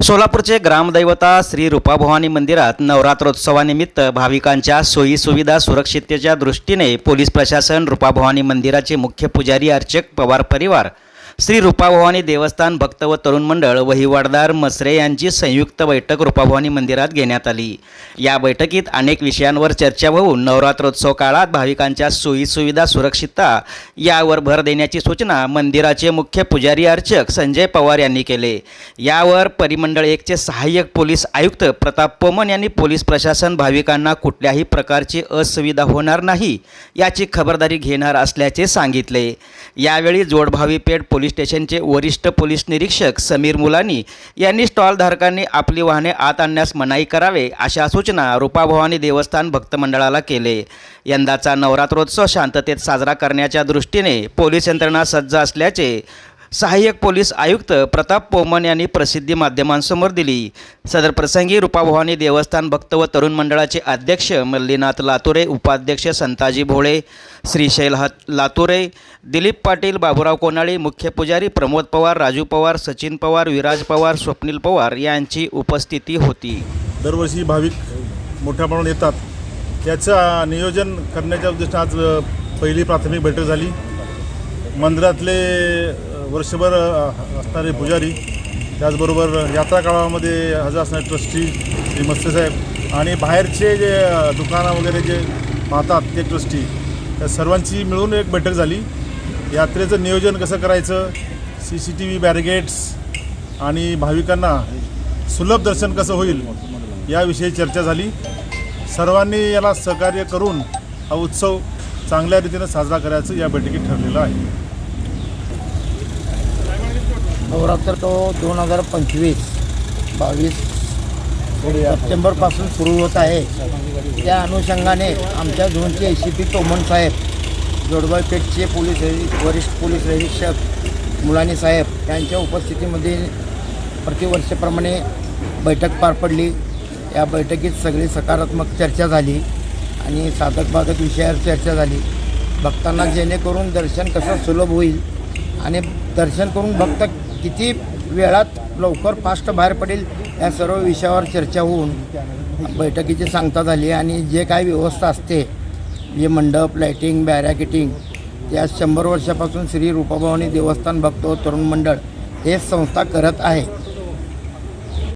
सोलापूरचे ग्रामदैवता श्री रूपाभवानी मंदिरात नवरात्रोत्सवानिमित्त भाविकांच्या सोयीसुविधा सुरक्षिततेच्या दृष्टीने पोलीस प्रशासन रूपाभवानी मंदिराचे मुख्य पुजारी अर्चक पवार परिवार श्री रूपाभवानी देवस्थान भक्त व तरुण मंडळ वहिवाटदार मसरे यांची संयुक्त बैठक रूपाभवानी मंदिरात घेण्यात आली. या बैठकीत अनेक विषयांवर चर्चा होऊन नवरात्रोत्सव काळात भाविकांच्या सोयीसुविधा सुरक्षितता यावर भर देण्याची सूचना मंदिराचे मुख्य पुजारी अर्चक संजय पवार यांनी केले. यावर परिमंडळ एकचे सहाय्यक पोलीस आयुक्त प्रताप पोमन यांनी पोलीस प्रशासन भाविकांना कुठल्याही प्रकारची असुविधा होणार नाही याची खबरदारी घेणार असल्याचे सांगितले. यावेळी जोडभावी पेठ पोलीस स्टेशनचे वरिष्ठ पोलीस निरीक्षक समीर मुलानी यांनी स्टॉलधारकांनी आपली वाहने आत आणण्यास मनाई करावे अशा सूचना रूपाभवानी देवस्थान भक्त मंडळाला केले. यंदाचा नवरात्रोत्सव शांततेत साजरा करण्याच्या दृष्टीने पोलीस यंत्रणा सज्ज असल्याचे सहाय्यक पोलीस आयुक्त प्रताप पोमन यांनी प्रसिद्धी माध्यमांसमोर दिली. सदर प्रसंगी रूपाभवानी देवस्थान भक्त व तरुण मंडळाचे अध्यक्ष मल्लीनाथ लातुरे उपाध्यक्ष संताजी भोळे श्रीशैल हात लातुरे दिलीप पाटील बाबुराव कोनाळे मुख्य पुजारी प्रमोद पवार राजू पवार सचिन पवार विराज पवार स्वप्नील पवार यांची उपस्थिती होती. दरवर्षी भाविक मोठ्या प्रमाणात येतात. याचं नियोजन करण्याच्या उद्देशाने आज पहिली प्राथमिक बैठक झाली. मंदिरातले वर्षभर असणारे पुजारी त्याचबरोबर यात्रा काळामध्ये हजर असणारे ट्रस्टी श्री मत्स्यसाहेब आणि बाहेरचे जे दुकानं वगैरे जे पाहतात ते ट्रस्टी त्या सर्वांची मिळून एक बैठक झाली. यात्रेचं नियोजन कसं करायचं? C C T V barricades आणि भाविकांना सुलभ दर्शन कसं होईल याविषयी चर्चा झाली. सर्वांनी याला सहकार्य करून हा उत्सव चांगल्या रीतीनं साजरा करायचं या बैठकीत ठरलेलं आहे. नवरात्र तो दोन हजार पंचवीस बावीस सप्टेंबरपासून सुरू होत आहे. त्या अनुषंगाने आमच्या झोनचे ए सी पी तोमन साहेब जोडबाई पेठचे पोलीस वरिष्ठ पोलीस निरीक्षक मुलानी साहेब यांच्या उपस्थितीमध्ये प्रतिवर्षाप्रमाणे बैठक पार पडली. या बैठकीत सगळी सकारात्मक चर्चा झाली आणि साधक बाधक विषयावर चर्चा झाली. भक्तांना जेणेकरून दर्शन कसं सुलभ होईल आणि दर्शन करून भक्त किती वेळात लवकर फास्ट बाहेर पडेल या सर्व विषयावर चर्चा होऊन बैठकीची सांगता झाली आणि जे काही व्यवस्था असते जे मंडप लाईटिंग बॅरॅकेटिंग या शंभर वर्षापासून श्री रूपाभवानी देवस्थान भक्त तरुण मंडळ हे संस्था करत आहे.